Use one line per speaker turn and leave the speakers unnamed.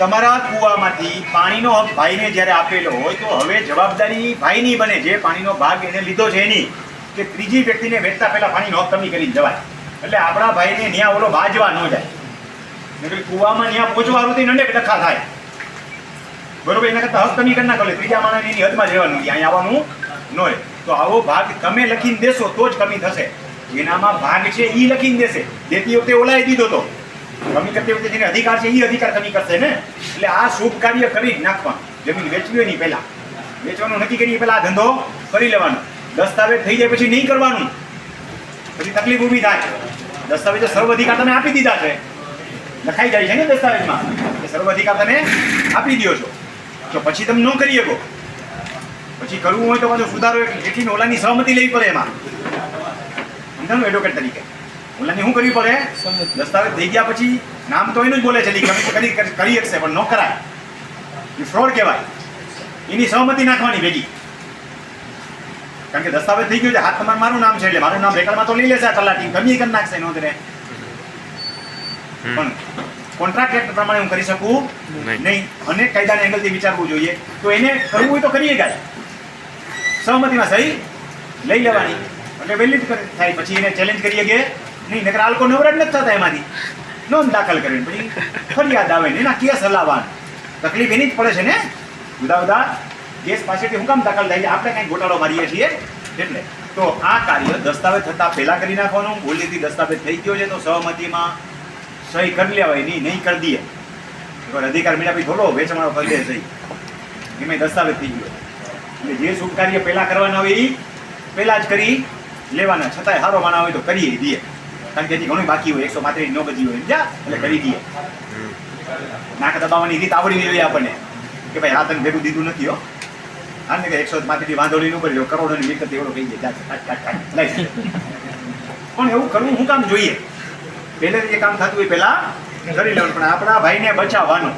તમારા કૂવામાંથી પાણીનો હક ભાઈને જ્યારે આપેલો હોય તો હવે જવાબદારી ભાઈની બને જે પાણીનો ભાગ એને લીધો છે એની. કે ત્રીજી વ્યક્તિને વેચતા પહેલાં પાણીનો હક કમી કરીને જવાય. એટલે આપણા ભાઈને ન્યા ઓલો બાજવા ન જાય. એટલે કૂવામાં ન્યા પહોંચવા રૂતી નંડે ડખા થાય. બરોબર? એના કરતાં હક કમી કરી નાખો. ત્રીજા માણસની એની હદમાં જ રહેવાનું અહીંયા આવવાનું ન હોય તો આવો ભાગ તમે લખીને દેશો તો જ કમી થશે. જેનામાં ભાગ છે એ લખીને દેશે. દેતી વખતે ઓલાઈ દીધો તો. કમી કરતી વખતે જેને અધિકાર છે એ અધિકાર કમી કરશે ને? એટલે આ શુભ કાર્ય કરી જ નાખવાનું. જમીન વેચવી હોય નહીં પહેલા. વેચવાનું નક્કી કરીએ પહેલા આ ધંધો કરી લેવાનો. દસ્તાવેજ થઈ જાય પછી નહીં કરવાનું. પછી તકલીફ ઊભી થાય. દસ્તાવેજો સર્વ અધિકાર તમે આપી દીધા છે. લખાઈ જાય છે ને દસ્તાવેજમાં. સર્વ અધિકાર તમે આપી દો છો. તો પછી તમે ન કરી શકો. પછી કરવું હોય તો પાછો સુધારો એટલી ઓલાની સહમતિ લેવી પડે એમાં. સમજાણું એડવોકેટ તરીકે? ઓલાની શું કરવી પડે? દસ્તાવેજ થઈ ગયા પછી નામ તો એનું જ બોલે છે કરી શકશે પણ ન કરાય. એ ફ્રોડ કહેવાય. એની સહમતિ નાખવાની ભેગી. કારણ કે દસ્તાવેજ થઈ ગયો છે હાથ તમારું મારું નામ છે એટલે મારું નામ રેકર્ડમાં તો લઈ લેશે આ તલાટી. ગમે કરી નાખશે નોંધને પણ કોન્ટ્રાક્ટ એક્ટ પ્રમાણે હું કરી શકું
નહીં.
અને કાયદાના એંગલથી વિચારવું જોઈએ. તો એને કરવું હોય તો કરીએ ગાય. સહમતિમાં સહી લઈ લેવાની. એટલે વેલિડ થાય. પછી એને ચેલેન્જ કરીએ કે નહીં, નકર આલકો નવરા જ નથી થતા એમાંથી. નોંધ દાખલ કરીને, પછી ફરિયાદ આવે ને, એના કેસ હલાવવાના. તકલીફ એની જ પડે છે ને? જુદા જુદા કેસ પાસેથી હું કામ દાખલ થાય છે? આપણે કંઈક ગોટાળો મારીએ છીએ? એટલે. તો આ કાર્ય દસ્તાવેજ થતાં પહેલાં કરી નાખવાનું ભૂલથી દસ્તાવેજ થઈ ગયો છે, તો સહમતિમાં સહી કરી લેવાય, નહીં નહીં કરી દઈએ. અધિકાર મેળા પછી થોડો વેચવાનો કરી દે સહી એમાં દસ્તાવેજ થઈ ગયો. એટલે જે શુભ કાર્ય પહેલાં કરવાના હોય એ પહેલાં જ કરી લેવાના. છતાંય સારો માણા હોય તો કરીએ, દઈએ. કારણ કે હજી ઘણું બાકી હોય એકસો પાંત્રીસ નો બજી હોય જા એટલે કરી દઈએ. નાક દબાવવાની રીત આવડી જોઈએ આપણને. કે ભાઈ આ તને ભેગું દીધું નથી હો. હા ને કે એકસો પાંત્રીસ વાંધોડી નું કરોડો ની મિલકત એવડો કહી જાય જા, પણ એવું કરવું શું કામ જોઈએ? પહેલે જે કામ થતું હોય પહેલા કરી લેવાનું. પણ આપણા ભાઈને બચાવવાનું.